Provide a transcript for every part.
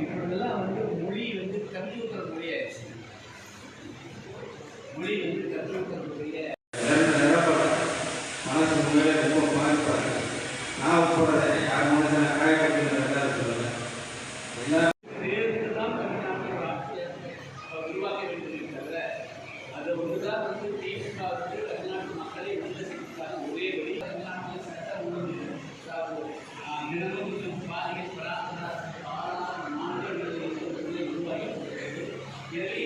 இப்பொழுதெல்லாம் வந்து மொழி வந்து கம்ப்யூட்டர் மொழியாயிருச்சு மொழி வந்து கம்ப்யூட்டர் மொழியை மனசு உண்மையிலே ரொம்ப பாதிப்பாங்க நான் சொல்கிறேன் யார் மனசு காயப்பட்டு சொல்லலை எல்லா பேருக்கு தான் தமிழ்நாட்டில் ஒரு ஆட்சியை உருவாக்க வேண்டியது தவிர அதை ஒன்றுதான் வந்து திமுக வந்து தமிழ்நாட்டு மக்களை விமர்சிக்கிறாங்க ஒரே வழி தமிழ்நாட்டில் சட்டம் ஒழுங்கு அதாவது, ஆஹ், நிலவும் பாதிக்கப்படாத மாநிலங்களில் உருவாகி வருகிறது. எனவே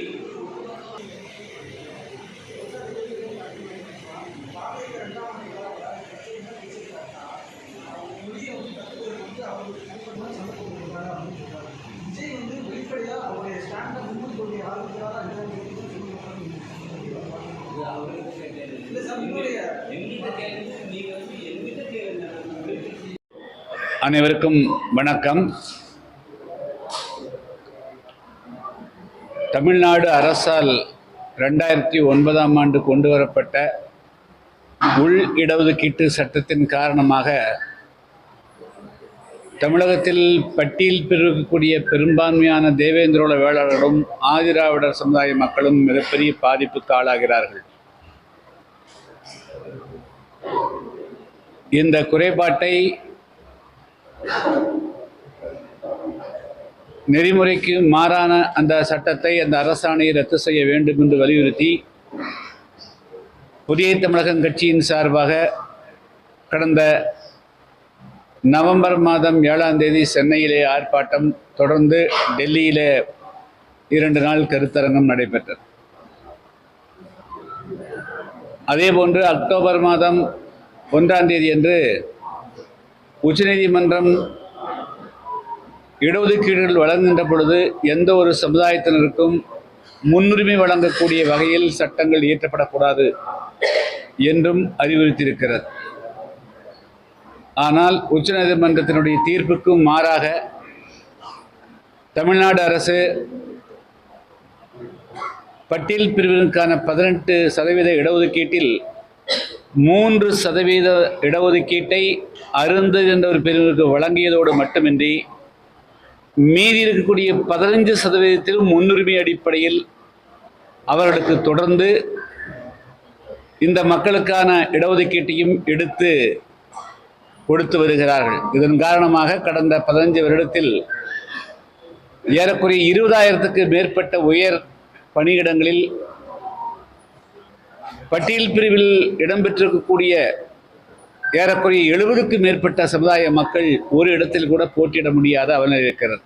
விஜய் வந்து வெளிப்படையா அவருடைய ஸ்டாண்டை முன்னிட்டு ஆரம்பிக்கிறாரா இது அவருக்கு கேட்டது. இல்ல சார், உங்களுடைய எங்கிட்ட கேளுங்க நீங்க வந்து எங்கிட்ட கேளுங்க அனைவருக்கும் வணக்கம். தமிழ்நாடு அரசால் ரெண்டாயிரத்தி ஒன்பதாம் ஆண்டு கொண்டு வரப்பட்ட உள் இடஒதுக்கீட்டு சட்டத்தின் காரணமாக தமிழகத்தில் பட்டியல் பிரிக்கக்கூடிய பெரும்பான்மையான தேவேந்திரோல வேளாளர்களும் ஆதிராவிடர் சமுதாய மக்களும் மிகப்பெரிய பாதிப்புக்கு ஆளாகிறார்கள். இந்த குறைபாட்டை நெறிமுறைக்கு மாறான அந்த சட்டத்தை அந்த அரசாணையை ரத்து செய்ய வேண்டும் என்று வலியுறுத்தி புதிய தமிழகம் கட்சியின் சார்பாக கடந்த நவம்பர் மாதம் ஏழாம் தேதி சென்னையிலே ஆர்ப்பாட்டம் தொடர்ந்து டெல்லியிலே இரண்டு நாள் கருத்தரங்கம் நடைபெற்றது. அதேபோன்று அக்டோபர் மாதம் ஒன்றாம் தேதி அன்று உச்சநீதிமன்றம் இடஒதுக்கீடுகள் வழங்குகின்ற பொழுது எந்த ஒரு சமுதாயத்தினருக்கும் முன்னுரிமை வழங்கக்கூடிய வகையில் சட்டங்கள் இயற்றப்படக்கூடாது என்றும் அறிவுறுத்தியிருக்கிறது. ஆனால் உச்சநீதிமன்றத்தினுடைய தீர்ப்புக்கும் மாறாக தமிழ்நாடு அரசு பட்டியல் பிரிவினருக்கான பதினெட்டு சதவீத இடஒதுக்கீட்டில் மூன்று சதவீத இடஒதுக்கீட்டை அருந்து என்ற ஒரு பிரிவிற்கு வழங்கியதோடு மட்டுமின்றி மீதி இருக்கக்கூடிய பதினைஞ்சு சதவீதத்தில் முன்னுரிமை அடிப்படையில் அவர்களுக்கு தொடர்ந்து இந்த மக்களுக்கான இடஒதுக்கீட்டையும் எடுத்து கொடுத்து வருகிறார்கள். இதன் காரணமாக கடந்த பதினஞ்சு வருடத்தில் ஏறக்குறைய இருபதாயிரத்துக்கு மேற்பட்ட உயர் பணியிடங்களில் பட்டியல் பிரிவில் இடம்பெற்றிருக்கக்கூடிய ஏறக்குறைய எழுபதுக்கு மேற்பட்ட சமுதாய மக்கள் ஒரு இடத்தில் கூட போட்டியிட முடியாத அவநிலை இருக்கிறது.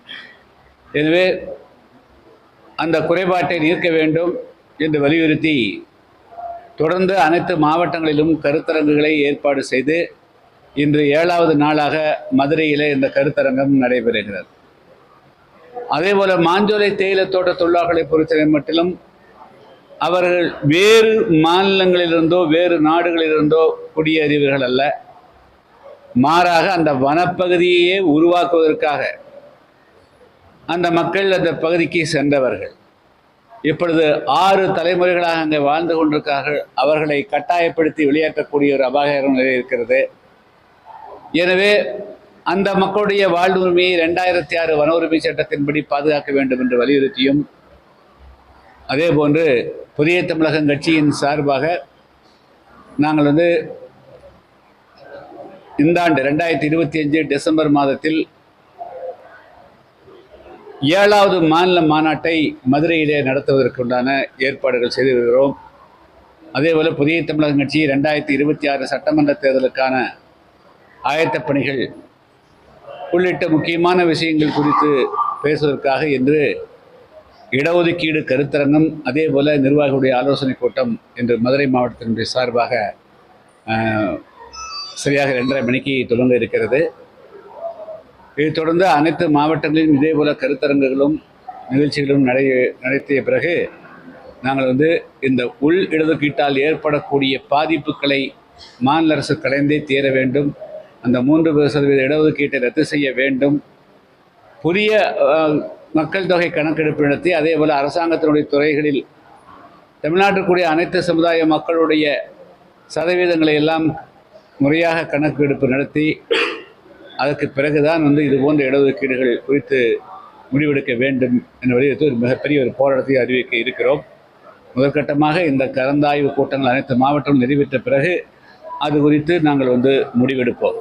எனவே அந்த குறைபாட்டை நீக்க வேண்டும் என்று வலியுறுத்தி தொடர்ந்து அனைத்து மாவட்டங்களிலும் கருத்தரங்குகளை ஏற்பாடு செய்து இன்று ஏழாவது நாளாக மதுரையிலே இந்த கருத்தரங்கம் நடைபெறுகிறது. அதேபோல மாஞ்சோலை தேயிலை தோட்ட தொழிலாளர்களை பொறுத்தவரை மட்டிலும் அவர்கள் வேறு மாநிலங்களிலிருந்தோ வேறு நாடுகளிலிருந்தோ குடியேறியவர்கள் அல்ல. மாறாக அந்த வனப்பகுதியையே உருவாக்குவதற்காக அந்த மக்கள் அந்த பகுதிக்கு சென்றவர்கள். இப்பொழுது ஆறு தலைமுறைகளாக அங்கே வாழ்ந்து கொண்டிருக்கிறார்கள். அவர்களை கட்டாயப்படுத்தி வெளியேற்றக்கூடிய ஒரு அபாயகரம் நிலை இருக்கிறது. எனவே அந்த மக்களுடைய வாழ்வுரிமையை ரெண்டாயிரத்தி ஆறு வன உரிமை சட்டத்தின்படி பாதுகாக்க வேண்டும் என்று வலியுறுத்தியும் அதேபோன்று புதிய தமிழகம் கட்சியின் சார்பாக நாங்கள் வந்து இந்த ஆண்டு ரெண்டாயிரத்தி இருபத்தி அஞ்சு டிசம்பர் மாதத்தில் ஏழாவது மாநில மாநாட்டை மதுரையிலே நடத்துவதற்குண்டான ஏற்பாடுகள் செய்து வருகிறோம். அதேபோல் புதிய தமிழகம் கட்சி ரெண்டாயிரத்தி இருபத்தி ஆறு சட்டமன்ற தேர்தலுக்கான ஆயத்தப் பணிகள் உள்ளிட்ட முக்கியமான விஷயங்கள் குறித்து பேசுவதற்காக இன்று இடஒதுக்கீடு கருத்தரங்கம் அதே போல் நிர்வாகிகளுடைய ஆலோசனை கூட்டம் இன்று மதுரை மாவட்டத்தினுடைய சார்பாக சரியாக ரெண்டரை மணிக்கு தொடங்க இருக்கிறது. இதை தொடர்ந்து அனைத்து மாவட்டங்களிலும் இதேபோல கருத்தரங்குகளும் நிகழ்ச்சிகளும் நடை நடத்திய பிறகு நாங்கள் வந்து இந்த உள் இடஒதுக்கீட்டால் ஏற்படக்கூடிய பாதிப்புகளை மாநில அரசு கலைந்தே தீர வேண்டும். அந்த மூன்று சதவீத இடஒதுக்கீட்டை ரத்து செய்ய வேண்டும். புதிய மக்கள் தொகை கணக்கெடுப்பு நடத்தி அதே போல் அரசாங்கத்தினுடைய துறைகளில் தமிழ்நாட்டிற்குரிய அனைத்து சமுதாய மக்களுடைய சதவீதங்களை எல்லாம் முறையாக கணக்கெடுப்பு நடத்தி அதற்கு பிறகுதான் வந்து இது போன்ற இடஒதுக்கீடுகள் குறித்து முடிவெடுக்க வேண்டும் என்ற வலியுறுத்தி ஒரு மிகப்பெரிய ஒரு போராட்டத்தை அறிவிக்க இருக்கிறோம். முதற்கட்டமாக இந்த கலந்தாய்வு கூட்டங்கள் அனைத்து மாவட்டங்களும் நிறைவேற்ற பிறகு அது குறித்து நாங்கள் வந்து முடிவெடுப்போம்.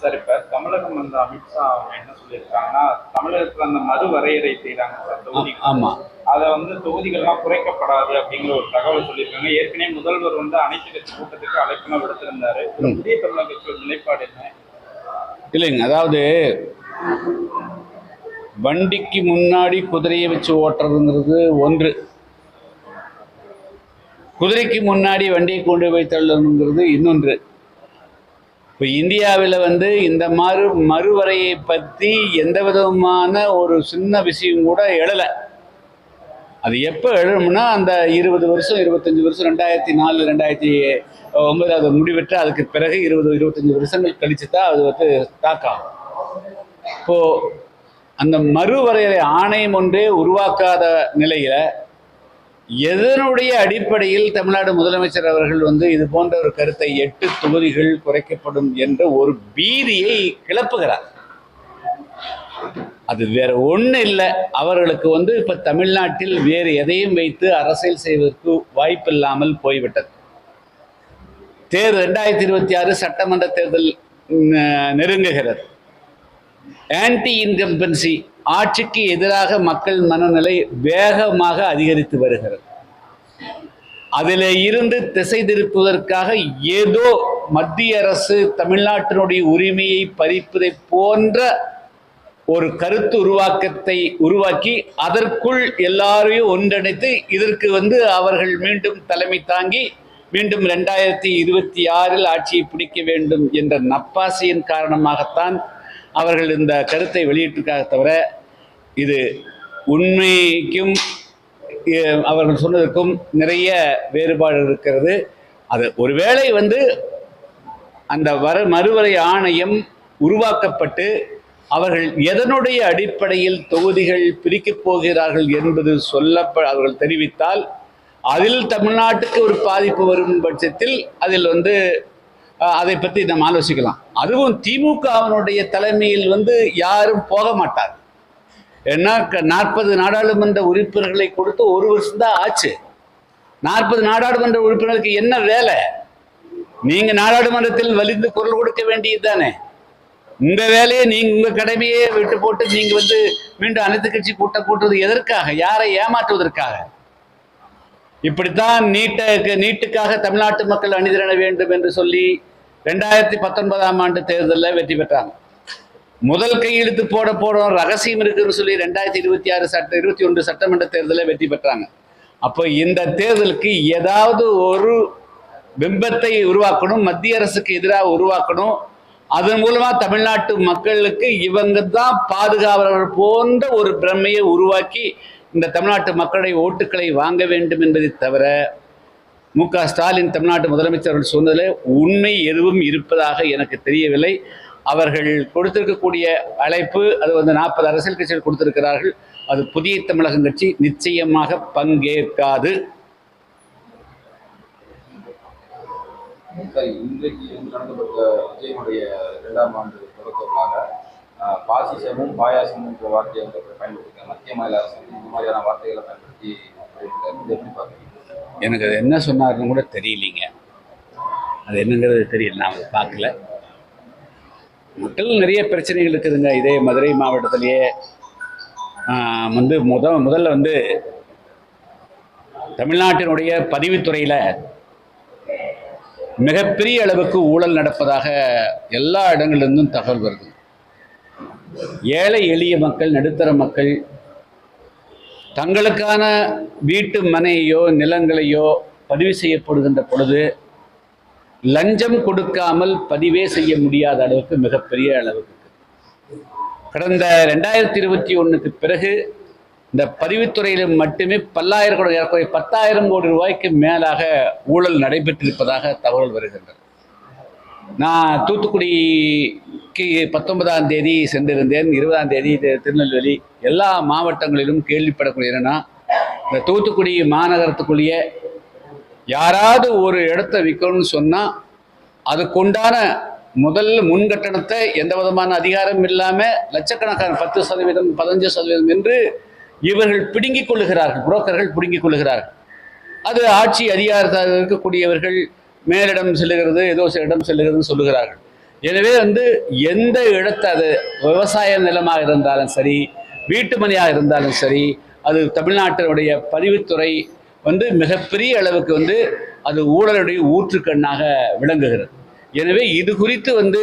சார் இப்ப தமிழகம் வந்து அமித்ஷா அவங்க என்ன சொல்லியிருக்காங்கன்னா தமிழகத்துல அந்த மறு வரையறை செய்யறாங்க சார் தொகுதி ஆமாம் அதை வந்து தொகுதிகள்லாம் குறைக்கப்படாது அப்படிங்கிற ஒரு தகவல் சொல்லியிருக்காங்க. ஏற்கனவே முதல்வர் வந்து அனைத்து கட்சி கூட்டத்துக்கு அழைப்புலாம் விடுத்திருந்தாரு. புதிய தமிழக கட்சியோட நிலைப்பாடு என்ன? இல்லைங்க அதாவது வண்டிக்கு முன்னாடி குதிரையை வச்சு ஓட்டுறதுங்கிறது ஒன்று. குதிரைக்கு முன்னாடி வண்டியை கொண்டு போய் தள்ளணுங்கிறது இன்னொன்று. இப்போ இந்தியாவில் வந்து இந்த மறு மறுவரையை பற்றி எந்த விதமான ஒரு சின்ன விஷயம் கூட எழலை. அது எப்போ எழுணும்னா அந்த இருபது வருஷம் இருபத்தஞ்சி வருஷம் ரெண்டாயிரத்தி நாலு ரெண்டாயிரத்தி ஒன்பது அது முடிவெற்று அதுக்கு பிறகு இருபது இருபத்தஞ்சி வருஷங்கள் கழிச்சு தான் அது வந்து தாக்கம் இப்போது அந்த மறுவரையறை ஆணையம் ஒன்றே உருவாக்காத நிலையில் எதனுடைய அடிப்படையில் தமிழ்நாடு முதலமைச்சர் அவர்கள் வந்து இது போன்ற ஒரு கருத்தை எட்டு தொகுதிகள் குறைக்கப்படும் என்ற ஒரு பீதியை கிளப்புகிறார்? அது வேற ஒண்ணு இல்லை. அவர்களுக்கு வந்து இப்ப தமிழ்நாட்டில் வேறு எதையும் வைத்து அரசியல் செய்வதற்கு வாய்ப்பில்லாமல் போய்விட்டது. தேர் ரெண்டாயிரத்தி இருபத்தி ஆறு சட்டமன்ற தேர்தல் நெருங்குகிறது. ஆன்டி இன்கம்பன்சி ஆட்சிக்கு எதிராக மக்கள் மனநிலை வேகமாக அதிகரித்து வருகிறது. அதில் இருந்து திசை திருப்புவதற்காக ஏதோ மத்திய அரசு தமிழ்நாட்டினுடைய உரிமையை பறிப்பதை போன்ற ஒரு கருத்து உருவாக்கத்தை உருவாக்கி அதற்குள் எல்லாரையும் ஒன்றிணைத்து இதற்கு வந்து அவர்கள் மீண்டும் தலைமை தாங்கி மீண்டும் ரெண்டாயிரத்தி இருபத்தி ஆறில் ஆட்சியை பிடிக்க வேண்டும் என்ற நப்பாசையின் காரணமாகத்தான் அவர்கள் இந்த கருத்தை வெளியிட்டிருக்காக தவிர இது உண்மைக்கும் அவர்கள் சொன்னதற்கும் நிறைய வேறுபாடு இருக்கிறது. அது ஒருவேளை வந்து அந்த வர மறுவரை ஆணையம் உருவாக்கப்பட்டு அவர்கள் எதனுடைய அடிப்படையில் தொகுதிகள் பிரிக்கப் போகிறார்கள் என்பது சொல்லப்ப அவர்கள் தெரிவித்தால் அதில் தமிழ்நாட்டுக்கு ஒரு பாதிப்பு வரும் பட்சத்தில் அதில் வந்து அதை பற்றி நாம் ஆலோசிக்கலாம். அதுவும் திமுகவினுடைய தலைமையில் வந்து யாரும் போக மாட்டார் ஏன்னா நாற்பது நாடாளுமன்ற உறுப்பினர்களை கொடுத்து ஒரு வருஷம் தான் ஆச்சு. நாற்பது நாடாளுமன்ற உறுப்பினருக்கு என்ன வேலை? நீங்க நாடாளுமன்றத்தில் வலிந்து குரல் கொடுக்க வேண்டியது தானே. உங்க வேலையை நீங்க உங்க கடமையே விட்டு போட்டு நீங்க வந்து மீண்டும் அனைத்து கட்சி கூட்டம் கூட்டுறது எதற்காக? யாரை ஏமாற்றுவதற்காக? இப்படித்தான் நீட்டுக்கு நீட்டுக்காக தமிழ்நாட்டு மக்கள் அணிதிரள வேண்டும் என்று சொல்லி ரெண்டாயிரத்தி பத்தொன்பதாம் ஆண்டு தேர்தலில் வெற்றி பெற்றாங்க. முதல் கையெழுத்து போட போறோம் ரகசியம் இருக்குன்னு சொல்லி ரெண்டாயிரத்தி இருபத்தி ஆறு சட்ட இருபத்தி ஒன்று சட்டமன்ற தேர்தலில் வெற்றி பெற்றாங்க. அப்போ இந்த தேர்தலுக்கு ஏதாவது ஒரு பிம்பத்தை உருவாக்கணும் மத்திய அரசுக்கு எதிராக உருவாக்கணும். அதன் மூலமா தமிழ்நாட்டு மக்களுக்கு இவங்க தான் பாதுகாவலர் போன்ற ஒரு பிரமையை உருவாக்கி இந்த தமிழ்நாட்டு மக்களுடைய ஓட்டுக்களை வாங்க வேண்டும் என்பதை தவிர மு க ஸ்டாலின் தமிழ்நாட்டு முதலமைச்சர் அவர்கள் சொன்னதில் உண்மை எதுவும் இருப்பதாக எனக்கு தெரியவில்லை. அவர்கள் கொடுத்திருக்கக்கூடிய அழைப்பு அது வந்து நாற்பது அரசியல் கட்சிகள் கொடுத்திருக்கிறார்கள் அது புதிய தமிழகம் கட்சி நிச்சயமாக பங்கேற்காது. இன்றைக்கு வந்து நடத்தப்பட்ட விஜயனுடைய இரண்டாம் ஆண்டு பாசிசமும் பாயாசமும் என்ற வார்த்தையை வந்து பயன்படுத்திருக்காங்க மத்திய மாநில அரசு இந்த மாதிரியான வார்த்தைகளை பயன்படுத்தி எப்படி பார்க்குறீங்க? எனக்கு அது என்ன சொன்னார்னு கூட தெரியலீங்க. அது என்னங்கிறது தெரியல. நான் அதை பார்க்கல. மக்கள் நிறைய பிரச்சனைகள் இருக்குதுங்க. இதே மதுரை மாவட்டத்திலேயே வந்து முத முதல்ல வந்து தமிழ்நாட்டினுடைய பதிவுத்துறையில் மிகப்பெரிய அளவுக்கு ஊழல் நடப்பதாக எல்லா இடங்களிலிருந்தும் தகவல் வருது. ஏழை எளிய மக்கள் நடுத்தர மக்கள் தங்களுக்கான வீட்டு மனையோ நிலங்களையோ பதிவு செய்யப்படுகின்ற பொழுது லஞ்சம் கொடுக்காமல் பதிவே செய்ய முடியாத அளவுக்கு மிகப்பெரிய அளவுக்கு கடந்த ரெண்டாயிரத்தி இருபத்தி ஒன்றுக்கு பிறகு இந்த பதிவுத்துறையிலும் மட்டுமே பல்லாயிரம் கோடி பத்தாயிரம் கோடி ரூபாய்க்கு மேலாக ஊழல் நடைபெற்றிருப்பதாக தகவல் வருகின்றது நான் தூத்துக்குடிக்கு பத்தொன்பதாம் தேதி சென்றிருந்தேன். இருபதாம் தேதி திருநெல்வேலி எல்லா மாவட்டங்களிலும் கேள்விப்படக்கூடிய என்னன்னா இந்த தூத்துக்குடி மாநகரத்துக்குள்ளேயே யாராவது ஒரு இடத்த விற்கணும்னு சொன்னால் அதுக்குண்டான முதல் முன்கட்டணத்தை எந்த விதமான அதிகாரம் இல்லாமல் லட்சக்கணக்கான பத்து சதவீதம் பதினஞ்சு சதவீதம் என்று இவர்கள் பிடுங்கிக் கொள்ளுகிறார்கள் புரோக்கர்கள் பிடுங்கிக் கொள்ளுகிறார்கள். அது ஆட்சி அதிகாரத்தில் இருக்கக்கூடியவர்கள் மேலிடம் செல்லுகிறது ஏதோ சில இடம் செல்லுகிறதுன்னு சொல்லுகிறார்கள். எனவே வந்து எந்த இடத்த அது விவசாய நிலமாக இருந்தாலும் சரி வீட்டு மனையாக இருந்தாலும் சரி அது தமிழ்நாட்டினுடைய பதிவுத்துறை வந்து மிகப்பெரிய அளவுக்கு வந்து அது ஊழலுடைய ஊற்றுக்கண்ணாக விளங்குகிறது. எனவே இது குறித்து வந்து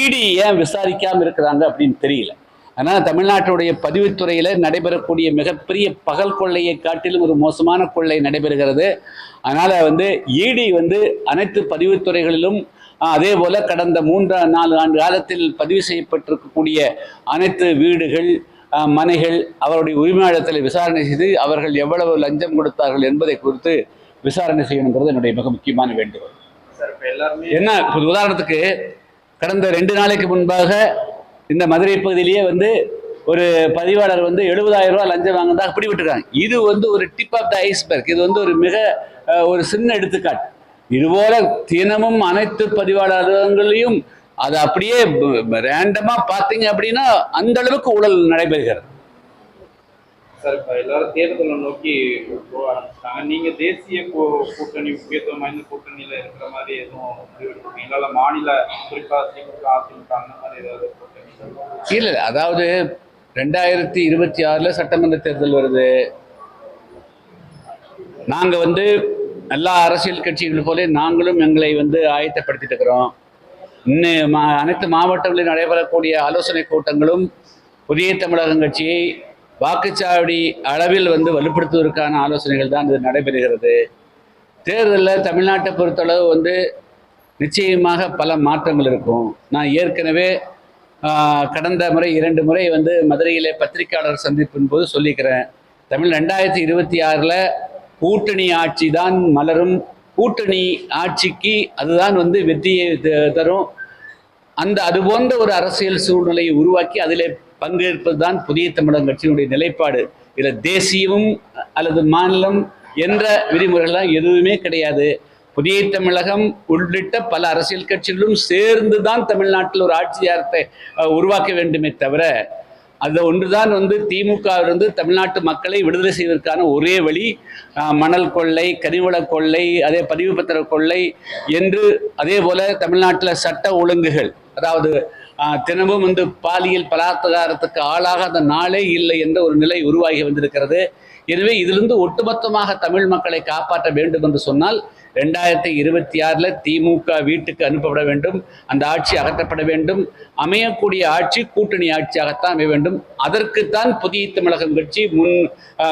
இடி ஏன் விசாரிக்காமல் இருக்கிறாங்க அப்படின்னு தெரியல. ஆனால் தமிழ்நாட்டுடைய பதிவுத்துறையில் நடைபெறக்கூடிய மிகப்பெரிய பகல் கொள்ளையை காட்டிலும் ஒரு மோசமான கொள்ளை நடைபெறுகிறது. அதனால் வந்து இடி வந்து அனைத்து பதிவுத்துறைகளிலும் அதே போல் கடந்த மூன்று நாலு ஆண்டு காலத்தில் பதிவு செய்யப்பட்டிருக்கக்கூடிய அனைத்து வீடுகள் மனைகள் அவருடைய உரிமையாளத்தில் விசாரணை செய்து அவர்கள் எவ்வளவு லஞ்சம் கொடுத்தார்கள் என்பதை குறித்து விசாரணை செய்யணுங்கிறது என்னுடைய மிக முக்கியமான வேண்டுகோள். என்ன இப்ப உதாரணத்துக்கு கடந்த ரெண்டு நாளைக்கு முன்பாக இந்த மதுரை பகுதியிலேயே வந்து ஒரு பதிவாளர் வந்து எழுபதாயிரம் ரூபாய் லஞ்சம் வாங்கினதாக பிடிபட்டிருக்காங்க. இது வந்து ஒரு டிப் ஆஃப் த ஐஸ்பர்க் இது வந்து ஒரு மிக ஒரு சின்ன எடுத்துக்காட்டு. இதுபோல தினமும் அனைத்து பதிவாளர்களையும் அது அப்படியே ரேண்டமா பார்த்தீங்க அப்படின்னா அந்த அளவுக்கு ஊழல் நடைபெறுகிறது. சார் இப்போ எல்லாரும் தேர்தலை நோக்கி போக ஆரம்பிச்சிட்டாங்க. நீங்க தேசிய கூட்டணி முக்கியத்துவம் வாய்ந்த கூட்டணியில இருக்கிற மாதிரி எதுவும் முடிவெடுக்கிறீங்களா இல்ல மாநில குறிப்பா திமுக அதிமுக அந்த மாதிரி ஏதாவது கூட்டணி இல்லை அதாவது ரெண்டாயிரத்தி இருபத்தி ஆறில் சட்டமன்ற தேர்தல் வருது. நாங்கள் வந்து எல்லா அரசியல் கட்சிகள் போல நாங்களும் எங்களை வந்து ஆயத்தப்படுத்திட்டு இருக்கிறோம். இன்னும் மா அனைத்து மாவட்டங்களில் நடைபெறக்கூடிய ஆலோசனை கூட்டங்களும் புதிய தமிழகம் கட்சியை வாக்குச்சாவடி அளவில் வந்து வலுப்படுத்துவதற்கான ஆலோசனைகள் தான் இது நடைபெறுகிறது. தேர்தலில் தமிழ்நாட்டை பொறுத்தளவு வந்து நிச்சயமாக பல மாற்றங்கள் இருக்கும். நான் ஏற்கனவே கடந்த முறை இரண்டு முறை வந்து மதுரையிலே பத்திரிகையாளர் சந்திப்பின் போது சொல்லிக்கிறேன். தமிழ் ரெண்டாயிரத்தி இருபத்தி ஆறில் கூட்டணி ஆட்சி தான் மலரும் கூட்டணி ஆட்சிக்கு அதுதான் வந்து வெற்றியை த- தரும். அந்த அது போன்ற ஒரு அரசியல் சூழ்நிலையை உருவாக்கி அதில் பங்கேற்பது தான் புதிய தமிழகம் கட்சியினுடைய நிலைப்பாடு. இதில் தேசியமும் அல்லது மாநிலம் என்ற விதிமுறைகள்லாம் எதுவுமே கிடையாது. புதிய தமிழகம் உள்ளிட்ட பல அரசியல் கட்சிகளும் சேர்ந்து தான் தமிழ்நாட்டில் ஒரு ஆட்சியாரத்தை உருவாக்க வேண்டுமே தவிர அது ஒன்றுதான் வந்து திமுக இருந்து தமிழ்நாட்டு மக்களை விடுதலை செய்வதற்கான ஒரே வழி மணல் கொள்ளை கனிவள கொள்ளை அதே பதிவு பத்திர கொள்ளை என்று அதே போல தமிழ்நாட்டில் சட்ட ஒழுங்குகள். அதாவது தினமும் வந்து பாலியல் பலாத்காரத்துக்கு அந்த நாளே இல்லை என்ற ஒரு நிலை உருவாகி வந்திருக்கிறது. எனவே இதிலிருந்து ஒட்டுமொத்தமாக தமிழ் மக்களை காப்பாற்ற வேண்டும் என்று சொன்னால் ரெண்டாயிரத்தி இருபத்தி ஆறில் திமுக வீட்டுக்கு அனுப்பப்பட வேண்டும். அந்த ஆட்சி அகற்றப்பட வேண்டும். அமையக்கூடிய ஆட்சி கூட்டணி ஆட்சியாகத்தான் அமைய வேண்டும். அதற்குத்தான் புதிய தமிழகம் கட்சி முன்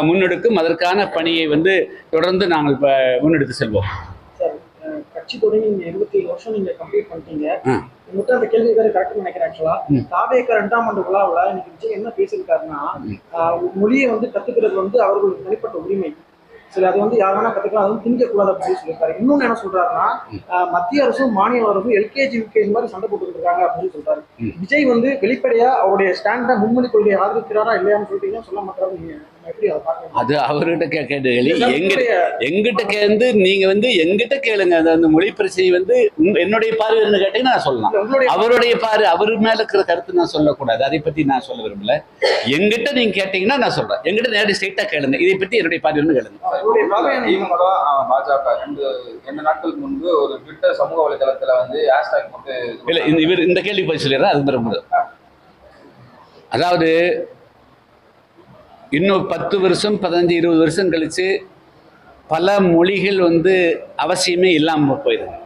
முன்னெடுக்கும். அதற்கான பணியை வந்து தொடர்ந்து நாங்கள் முன்னெடுத்து செல்வோம். கட்சி தொடங்கி நீங்க இருபத்தி ஏழு வருஷம் நீங்க கம்ப்ளீட் பண்ணிட்டீங்க. அந்த கேள்வி வேற கரெக்ட் நினைக்கிறேன் ஆக்சுவலா தாவேக்க ரெண்டாம் ஆண்டு விழாவில் இன்னைக்கு விஜய் என்ன பேசியிருக்காருன்னா மொழியை வந்து கத்துக்கிறது வந்து அவர்களுக்கு தனிப்பட்ட உரிமை. சரி அது வந்து யார் வேணா கத்துக்கலாம் அது வந்து திணிக்கக்கூடாது அப்படின்னு சொல்லியிருக்காரு. இன்னொன்னு என்ன சொல்றாருன்னா மத்திய அரசும் மாநில அரசும் எல்கேஜி யூகேஜி மாதிரி சண்டை போட்டுக்கிட்டு இருக்காங்க அப்படின்னு சொல்றாரு. விஜய் வந்து வெளிப்படையா அவருடைய ஸ்டாண்டை மும்மொழி கொள்கையை ஆதரிக்கிறாரா இல்லையான்னு சொல்லிட்டு சொல்ல மாட்டாரு அதை அவர்கிட்ட கே கேட்டு எங்கிட்ட எங்கிட்ட கேந்து நீங்க வந்து எங்கிட்ட கேளுங்க. அந்த மொழி பிரச்சனை வந்து என்னுடைய பார்வை என்ன கேட்டீங்கன்னா நான் சொல்லலாம். அவருடைய பாரு அவர் மேல இருக்கிற கருத்து நான் சொல்லக்கூடாது. அதை பத்தி நான் சொல்ல விரும்பல. எங்கிட்ட நீங்க கேட்டீங்கன்னா நான் சொல்றேன். எங்கிட்ட நேரடி ஸ்ட்ரைட்டா கேளுங்க. இதை பத்தி என்னுடைய பார்வை கேளுங்க. பார்வை பாஜக ரெண்டு ரெண்டு நாட்களுக்கு முன்பு ஒரு ட்விட்டர் சமூக வலைதளத்துல வந்து ஹேஷ்டாக் போட்டு இல்ல இந்த இவர் இந்த கேள்வி பதில் சொல்லிடுறேன் அது முதல் அதாவது இன்னும் பத்து வருஷம் பதினஞ்சு இருபது வருஷம் கழித்து பல மொழிகள் வந்து அவசியமே இல்லாமல் போயிடுது.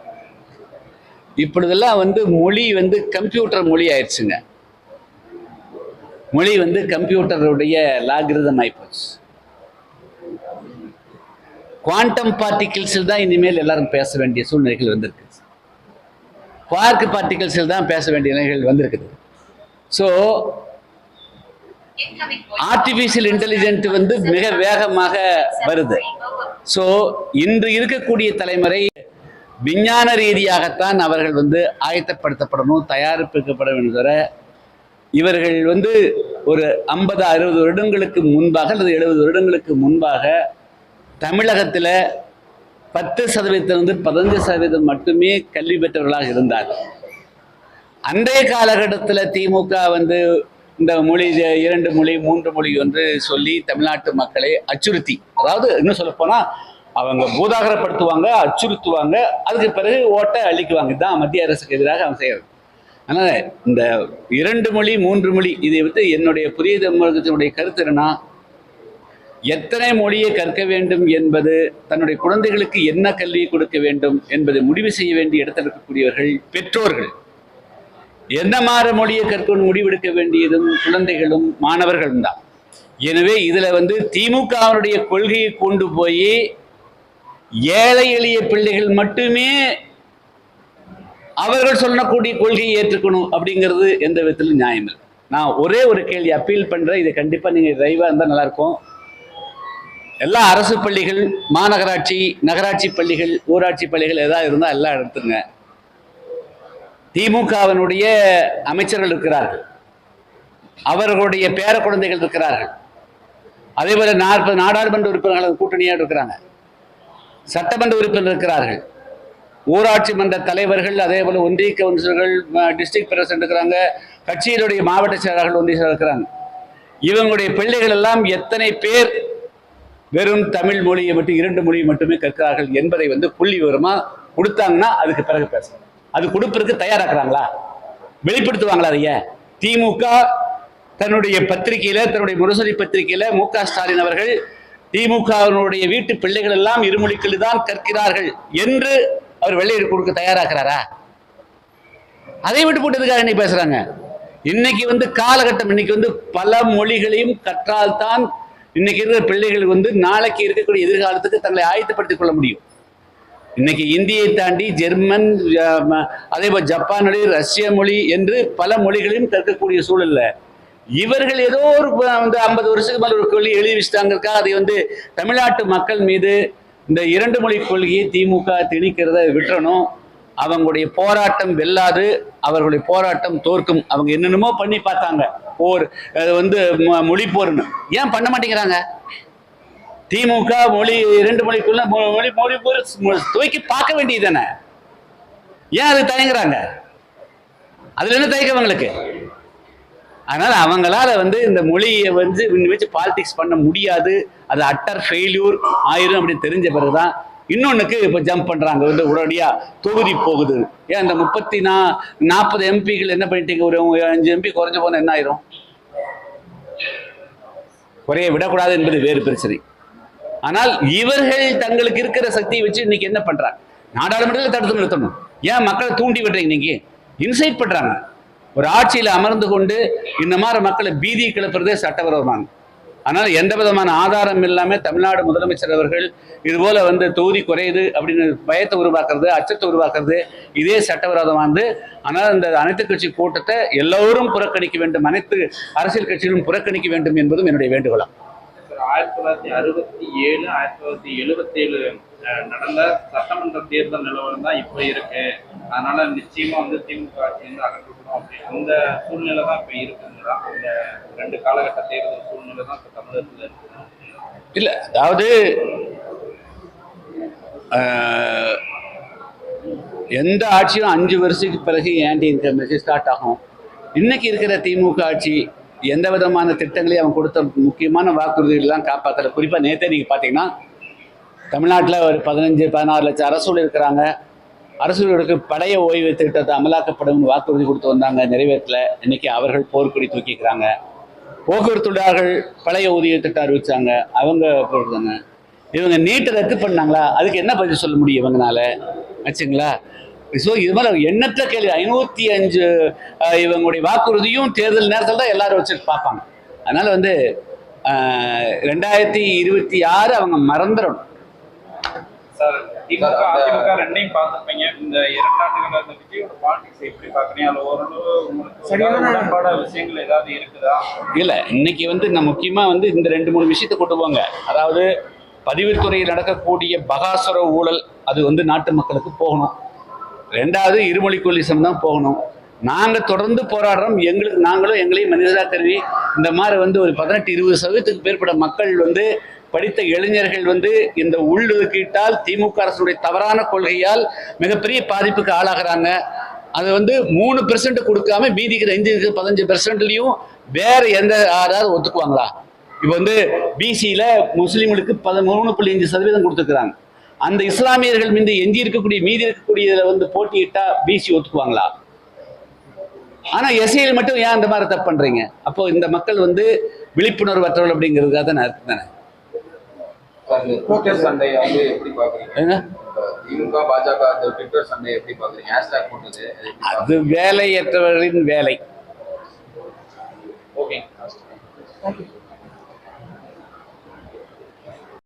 இப்பொழுதெல்லாம் வந்து மொழி வந்து கம்ப்யூட்டர் மொழி ஆயிடுச்சுங்க. மொழி வந்து கம்ப்யூட்டருடைய லாகிருதம் ஆயிப்போச்சு. குவாண்டம் பார்ட்டிகிள்ஸில் தான் இனிமேல் எல்லாரும் பேச வேண்டிய சூழ்நிலைகள் வந்திருக்கு. குவார்க் பார்ட்டிகிள்ஸில் தான் பேச வேண்டிய நிலைகள் வந்திருக்குது. ஸோ ஆர்டிஃபிஷியல் இன்டெலிஜென்ட் வந்து மிக வேகமாக வருது. ஸோ இன்று இருக்கக்கூடிய தலைமுறை விஞ்ஞான ரீதியாகத்தான் அவர்கள் வந்து ஆயத்தப்படுத்தப்படணும் தயாரிப்பிக்கப்பட வேண்டும் தவிர இவர்கள் வந்து ஒரு ஐம்பது அறுபது வருடங்களுக்கு முன்பாக அல்லது எழுபது வருடங்களுக்கு முன்பாக தமிழகத்தில் பத்து சதவீதத்திலிருந்து பதினஞ்சு சதவீதம் மட்டுமே கல்வி பெற்றவர்களாக இருந்தார்கள். அன்றைய காலகட்டத்தில் திமுக வந்து இந்த மொழி இரண்டு மொழி மூன்று மொழி என்று சொல்லி தமிழ்நாட்டு மக்களை அச்சுறுத்தி அதாவது இன்னும் சொல்லப்போனால் அவங்க பூதாகரப்படுத்துவாங்க அச்சுறுத்துவாங்க அதுக்கு பிறகு ஓட்டை அழிக்குவாங்க. இதுதான் மத்திய அரசுக்கு எதிராக அவங்க செய்யறது அதனால் இந்த இரண்டு மொழி மூன்று மொழி இதை வந்து என்னுடைய புதிய தமிழகத்தினுடைய கருத்து என்னன்னா எத்தனை மொழியை கற்க வேண்டும் என்பது தன்னுடைய குழந்தைகளுக்கு என்ன கல்வியை கொடுக்க வேண்டும் என்பதை முடிவு செய்ய வேண்டிய இடத்தில் இருக்கக்கூடியவர்கள் பெற்றோர்கள். என்ன மாதிரி மொழியை கற்கணும் முடிவெடுக்க வேண்டியதும் குழந்தைகளும் மாணவர்களும் தான். எனவே இதுல வந்து திமுகவினுடைய கொள்கையை கொண்டு போய் ஏழை எளிய பிள்ளைகள் மட்டுமே அவர்கள் சொல்லக்கூடிய கொள்கையை ஏற்றுக்கணும் அப்படிங்கிறது எந்த விதத்திலும் நியாயம் இல்லை நான் ஒரே ஒரு கேள்வி அப்பீல் பண்றேன். இதை கண்டிப்பா நீங்க டிரைவா இருந்தால் நல்லா இருக்கும் எல்லா அரசு பள்ளிகள் மாநகராட்சி நகராட்சி பள்ளிகள் ஊராட்சி பள்ளிகள் ஏதாவது இருந்தால் எல்லாம் எடுத்துருங்க. திமுகவினுடைய அமைச்சர்கள் இருக்கிறார்கள். அவர்களுடைய பேர குழந்தைகள் இருக்கிறார்கள். அதே போல நாற்பது நாடாளுமன்ற உறுப்பினர்கள் கூட்டணியாக இருக்கிறாங்க. சட்டமன்ற உறுப்பினர் இருக்கிறார்கள். ஊராட்சி மன்ற தலைவர்கள் அதே போல ஒன்றிய கவுன்சிலர்கள் டிஸ்ட்ரிக்ட் பிரசிடண்ட் இருக்கிறாங்க. கட்சியினுடைய மாவட்ட செயலாளர்கள் ஒன்றிய இருக்கிறாங்க. இவங்களுடைய பிள்ளைகள் எல்லாம் எத்தனை பேர் வெறும் தமிழ் மொழியை மட்டும் இரண்டு மொழியை மட்டுமே கற்கிறார்கள் என்பதை வந்து புள்ளி விவரமாக கொடுத்தாங்கன்னா அதுக்கு பிறகு பேசலாம். அது கொடுப்பதற்கு தயாராக்குறாங்களா? வெளிப்படுத்துவாங்களா அதைய திமுக தன்னுடைய பத்திரிகையில தன்னுடைய முரசொலி பத்திரிகையில மு க ஸ்டாலின் அவர்கள் திமுகவினுடைய வீட்டு பிள்ளைகள் எல்லாம் இருமொழிகளில் தான் கற்கிறார்கள் என்று அவர் வெள்ளையடி கொடுக்க தயாராகிறாரா அதை விட்டு போட்டதுக்காக இன்னைக்கு பேசுறாங்க? இன்னைக்கு வந்து காலகட்டம் இன்னைக்கு வந்து பல மொழிகளையும் கற்றால்தான் இன்னைக்கு இருக்கிற பிள்ளைகள் வந்து நாளைக்கு இருக்கக்கூடிய எதிர்காலத்துக்கு தங்களை ஆயத்தப்படுத்திக் கொள்ள முடியும். இன்னைக்கு இந்தியை தாண்டி ஜெர்மன் அதே போல் ஜப்பான் மொழி ரஷ்ய மொழி என்று பல மொழிகளையும் கற்கக்கூடிய சூழல்ல. இவர்கள் ஏதோ ஒரு வந்து ஐம்பது வருஷத்துக்கு மேலே ஒரு கொள்கை எழுதி வச்சுட்டாங்கக்கா அதை வந்து தமிழ்நாட்டு மக்கள் மீது இந்த இரண்டு மொழி கொள்கையை திமுக திணிக்கிறத விட்டுறணும். அவங்களுடைய போராட்டம் வெல்லாது அவர்களுடைய போராட்டம் தோற்கும். அவங்க என்னென்னமோ பண்ணி பார்த்தாங்க. போர் அது வந்து மொ- மொழி போர்னு. ஏன் பண்ண மாட்டேங்கிறாங்க? திமுக மொழி ரெண்டு மொழிக்குள்ள மொ- மொழி மொழி போர் மொ- பார்க்க வேண்டியது தானே? ஏன் அது தயங்குறாங்க? அதுல என்ன தயக்கம் அவங்களுக்கு? அதனால அவங்களால வந்து இந்த மொழியை வந்து வச்சு பாலிடிக்ஸ் பண்ண முடியாது. அது அட்டர் ஃபெயில்யூர் ஆயிரும் அப்படின்னு தெரிஞ்ச பிறகுதான் இன்னொன்னுக்கு இப்போ ஜம்ப் பண்றாங்க. வந்து உடனடியா தொகுதி போகுது. ஏன் அந்த முப்பத்தி நா நாற்பது எம்பிகள் என்ன பண்ணிட்டீங்க? ஒரு அஞ்சு எம்பி குறைஞ்ச போனா என்ன ஆயிரும்? குறைய விடக்கூடாது என்பது வேறு பிரச்சனை. ஆனால் இவர்கள் தங்களுக்கு இருக்கிற சக்தியை வச்சு இன்னைக்கு என்ன பண்றாங்க? நாடாளுமன்றத்தில் தடுத்து நிறுத்தணும். ஏன் மக்களை தூண்டி விடுறீங்க இன்னைக்கு இன்சைட் பண்றாங்க. ஒரு ஆட்சியில் அமர்ந்து கொண்டு இந்த மாதிரி மக்களை பீதி கிளப்புறதே சட்டவிரோதமானது. ஆனால் எந்த விதமான ஆதாரம் இல்லாம தமிழ்நாடு முதலமைச்சர் அவர்கள் இது போல வந்து தொகுதி குறையுது அப்படின்னு பயத்தை உருவாக்குறது அச்சத்தை உருவாக்குறது இதே சட்டவிரோதமானது. ஆனால் இந்த அனைத்து கட்சி கூட்டத்தை எல்லோரும் புறக்கணிக்க வேண்டும் அனைத்து அரசியல் கட்சிகளும் புறக்கணிக்க வேண்டும் என்பதும் என்னுடைய வேண்டுகோளாம் ஆயிரத்தி தொள்ளாயிரத்தி அறுபத்தி ஏழு ஆயிரத்தி தொள்ளாயிரத்தி எழுபத்தி ஏழு நடந்த சட்டமன்ற தேர்தல் நிலவரம் தான் இப்போ இருக்கு. அதனால நிச்சயமா வந்து திமுக ஆட்சி வந்து அகற்றப்படும் அப்படி. அந்த சூழ்நிலை தான் இப்போ இருக்குங்களா அந்த ரெண்டு காலகட்ட தேர்தல் சூழ்நிலை தான் இப்போ தமிழகத்தில் இருக்கு. இல்லை அதாவது எந்த ஆட்சியும் அஞ்சு வருஷத்துக்கு பிறகு ஆன்டி இன்கம்பன்சி ஸ்டார்ட் ஆகும்? இன்னைக்கு இருக்கிற திமுக ஆட்சி எந்த விதமான திட்டங்களையும் அவன் கொடுத்த முக்கியமான வாக்குறுதிகள்லாம் காப்பாற்றல குறிப்பாக நேற்றே நீங்கள் பார்த்தீங்கன்னா தமிழ்நாட்டில் ஒரு பதினஞ்சு பதினாறு லட்சம் அரசூல் இருக்கிறாங்க. அரசுகளுக்கு பழைய ஓய்வு திட்டத்தை அமலாக்கப்படும் வாக்குறுதி கொடுத்து வந்தாங்க நிறைவேற்றல. இன்னைக்கு அவர்கள் போர்க்கொடி தூக்கிக்கிறாங்க. போக்குவரத்து தொழிலாளர்கள் பழைய ஊதிய திட்டம் அறிவிச்சாங்க. அவங்க போடுறாங்க இவங்க நீட்டை ரத்து பண்ணாங்களா? அதுக்கு என்ன பதில் சொல்ல முடியும் இவங்கனால? ஆச்சுங்களா ஸோ இது மாதிரி எண்ணற்ற கேள்வி. ஐநூற்றி அஞ்சு இவங்களுடைய வாக்குறுதியும் தேர்தல் நேரத்தில் தான் எல்லாரும் வச்சு பார்ப்பாங்க. அதனால வந்து ரெண்டாயிரத்தி இருபத்தி ஆறு அவங்க மறந்துடணும் சார் திமுக சார், அந்த- அதிமுக ரெண்டையும் பார்த்துருப்பீங்க. இந்த இரண்டாண்டுகள் அந்த விஜயோட பாலிடிக்ஸ் எப்படி பார்க்குறீங்க? அதில் ஓரளவு உங்களுக்கு சரியான- ஏதாவது உடன்பாட விஷயங்கள் ஏதாவது இருக்குதா? இல்லை இன்னைக்கு வந்து நான் முக்கியமாக வந்து இந்த ரெண்டு மூணு விஷயத்தை கொண்டு போங்க. அதாவது பதிவுத்துறையில் நடக்கக்கூடிய பகாசுர ஊழல் அது வந்து நாட்டு மக்களுக்கு போகணும். ரெண்டாவது இருமொழி கொல்லிசம் தான் போகணும். நாங்கள் தொடர்ந்து போராடுறோம். எங்களுக்கு நாங்களும் எங்களையும் மனிதராக கருவி இந்த மாதிரி வந்து ஒரு பதினெட்டு இருபது சதவீதத்துக்கு மேற்பட்ட மக்கள் வந்து படித்த இளைஞர்கள் வந்து இந்த உள்ளொதுக்கீட்டால் திமுக அரசுடைய தவறான கொள்கையால் மிகப்பெரிய பாதிப்புக்கு ஆளாகிறாங்க. அது வந்து மூணு பெர்சன்ட் கொடுக்காம மீதிக்கிற அஞ்சு பதினஞ்சு பெர்சன்ட்லையும் வேற எந்த யாராவது ஒத்துக்குவாங்களா? இப்போ வந்து பிசியில் முஸ்லீம்களுக்கு பதிமூணு புள்ளி அஞ்சு சதவீதம் கொடுத்துருக்குறாங்க. அந்த இஸ்லாமியர்கள் மீது எஞ்சி இருக்கக்கூடிய மீதி இருக்கக்கூடியதுல வந்து போட்டியிட்டா பிசி ஒத்துக்குவாங்களா? ஆனா எஸ்ஐயில் மட்டும் ஏன் அந்த மாதிரி தப்பு பண்றீங்க? அப்போ இந்த மக்கள் வந்து விழிப்புணர்வற்றவர்கள் அப்படிங்கிறதுக்காக தான் அர்த்தம் தானே? அதை வேலையற்றவர்களின் வேலை. ஓகே